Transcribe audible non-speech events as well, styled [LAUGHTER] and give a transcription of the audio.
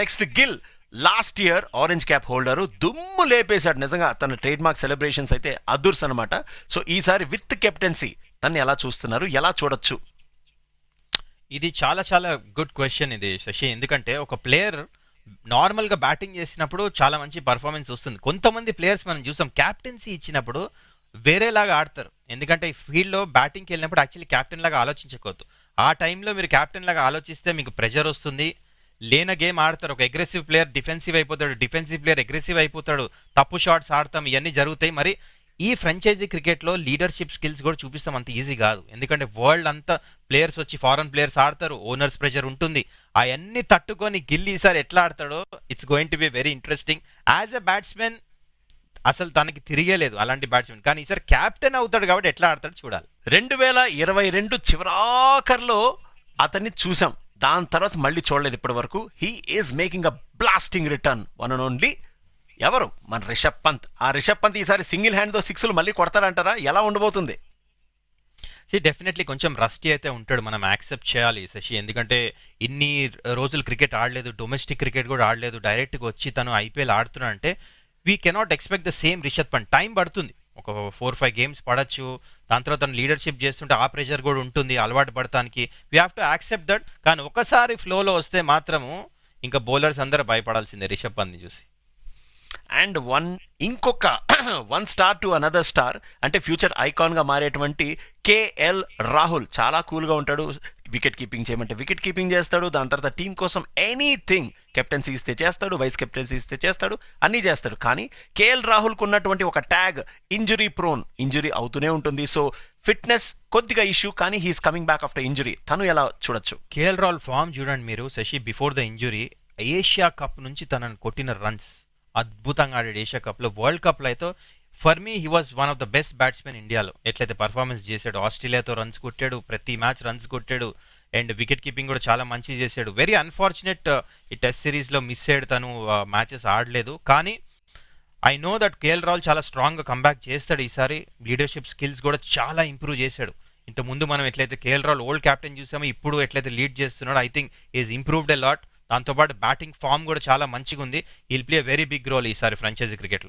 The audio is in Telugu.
Next Gill last year orange cap holder దుమ్ము లేపేశాడు. నిజంగా తన ట్రేడ్ మార్క్ సెలబ్రేషన్స్ అయితే అదుర్స్ అనమాట సో ఈసారి విత్ కెప్టెన్సీ తన్ని ఎలా చూస్తున్నారు? ఎలా చూడొచ్చు? ఇది చాలా చాలా గుడ్ క్వశ్చన్ ఇది శశి. ఎందుకంటే ఒక ప్లేయర్ నార్మల్గా బ్యాటింగ్ చేసినప్పుడు చాలా మంచి పర్ఫార్మెన్స్ వస్తుంది. కొంతమంది ప్లేయర్స్ మనం చూసాం క్యాప్టెన్సీ ఇచ్చినప్పుడు వేరేలాగా ఆడతారు. ఎందుకంటే ఈ ఫీల్డ్లో బ్యాటింగ్కి వెళ్ళినప్పుడు యాక్చువల్లీ క్యాప్టెన్ లాగా ఆలోచించకూడదు. ఆ టైంలో మీరు క్యాప్టెన్ లాగా ఆలోచిస్తే మీకు ప్రెషర్ వస్తుంది లేన గేమ్ ఆడతారు. ఒక అగ్రెసివ్ ప్లేయర్ డిఫెన్సివ్ అయిపోతాడు. డిఫెన్సివ్ ప్లేయర్ అగ్రెసివ్ అయిపోతాడు. తప్పు షాట్స్ ఆడతాం. ఇవన్నీ జరుగుతాయి. మరి ఈ ఫ్రాంచైజీ క్రికెట్లో లీడర్షిప్ స్కిల్స్ కూడా చూపిస్తాం. అంత ఈజీ కాదు. ఎందుకంటే వరల్డ్ అంతా ప్లేయర్స్ వచ్చి ఫారెన్ ప్లేయర్స్ ఆడతారు. ఓనర్స్ ప్రెషర్ ఉంటుంది. అవన్నీ తట్టుకొని గిల్లీ ఈసారి ఎట్లా ఆడతాడో it's going to be very interesting as a batsmen అసలు తనకి తిరిగేలేదు అలాంటి బ్యాట్స్మెన్ కానీ ఈసారి క్యాప్టెన్ అవుతాడు కాబట్టి ఎట్లా ఆడతాడు చూడాలి. రెండు వేల ఇరవై రెండు చివరాఖర్లో అతన్ని చూసాం. దాని తర్వాత మళ్ళీ చూడలేదు ఇప్పటి వరకు. He is making a blasting return one and only ఎవరు? మన రిషబ్ పంత్. ఆ రిషబ్ పంత్ ఈసారి సింగిల్ హ్యాండ్తో సిక్స్లు మళ్ళీ కొడతారంటారా? ఎలా ఉండబోతుంది? సీ డెఫినెట్లీ కొంచెం రస్టీ అయితే ఉంటాడు. మనం యాక్సెప్ట్ చేయాలి శశి. ఎందుకంటే ఇన్ని రోజులు క్రికెట్ ఆడలేదు. డొమెస్టిక్ క్రికెట్ కూడా ఆడలేదు. డైరెక్ట్గా వచ్చి తను ఐపీఎల్ ఆడుతున్నాడు అంటే we cannot expect the same Rishabh Pant. Time పడుతుంది. ఒక ఫోర్ ఫైవ్ గేమ్స్ పడచ్చు. దాని తర్వాత తను లీడర్షిప్ చేస్తుంటే ఆ ప్రెషర్ కూడా ఉంటుంది అలవాటు పడటానికి we have to accept that కానీ ఒకసారి ఫ్లోలో వస్తే మాత్రము ఇంకా బౌలర్స్ అందరూ భయపడాల్సిందే రిషబ్ పంత్ని చూసి. అండ్ వన్ ఇంకొక [CLEARS THROAT] one star to another star అంటే ఫ్యూచర్ ఐకాన్గా మారేటువంటి కేఎల్ రాహుల్. చాలా కూల్గా ఉంటాడు వికెట్ కీపింగ్ చేయమంటే వికెట్ కీపింగ్ చేస్తాడు దాని తర్వాత టీం కోసం ఎనీథింగ్ కెప్టెన్సీ ఇస్తే చేస్తాడు వైస్ కెప్టెన్సీ ఇస్తే చేస్తాడు అన్నీ చేస్తాడు. కానీ కేఎల్ రాహుల్కు ఉన్నటువంటి ఒక ట్యాగ్ ఇంజురీ ప్రోన్. ఇంజురీ అవుతూనే ఉంటుంది. సో ఫిట్నెస్ కొద్దిగా ఇష్యూ కానీ he's coming back after injury. తను ఎలా చూడొచ్చు? కేఎల్ రాహుల్ ఫామ్ చూడండి మీరు Shashi before the injury Asia cup నుంచి తనను కొట్టిన రన్స్. అద్భుతంగా ఆడాడు ఏషియా కప్లో. వరల్డ్ కప్లో అయితే for me he was one of the best batsmen ఇండియాలో. ఎట్లయితే పర్ఫార్మెన్స్ చేశాడు ఆస్ట్రేలియాతో రన్స్ కొట్టాడు ప్రతి మ్యాచ్ రన్స్ కొట్టాడు అండ్ వికెట్ కీపింగ్ కూడా చాలా మంచి చేశాడు. వెరీ అన్ఫార్చునేట్ uh, ఈ టెస్ట్ సిరీస్లో మిస్ అయ్యాడు తను uh, మ్యాచెస్ ఆడలేదు. కానీ I know that KL Rahul చాలా స్ట్రాంగ్గా కంబ్యాక్ చేస్తాడు ఈసారి. లీడర్షిప్ స్కిల్స్ కూడా చాలా ఇంప్రూవ్ చేశాడు. ఇంత ముందు మనం ఎట్లయితే కేఎల్ రాహుల్ ఓల్డ్ కెప్టెన్ చూసామో ఇప్పుడు ఎట్లయితే లీడ్ చేస్తున్నాడో I think is improved a lot దాంతోపాటు బ్యాటింగ్ ఫామ్ కూడా చాలా మంచిగా ఉంది he'll play very big role ఈసారి ఫ్రాంచైజీ క్రికెట్లో.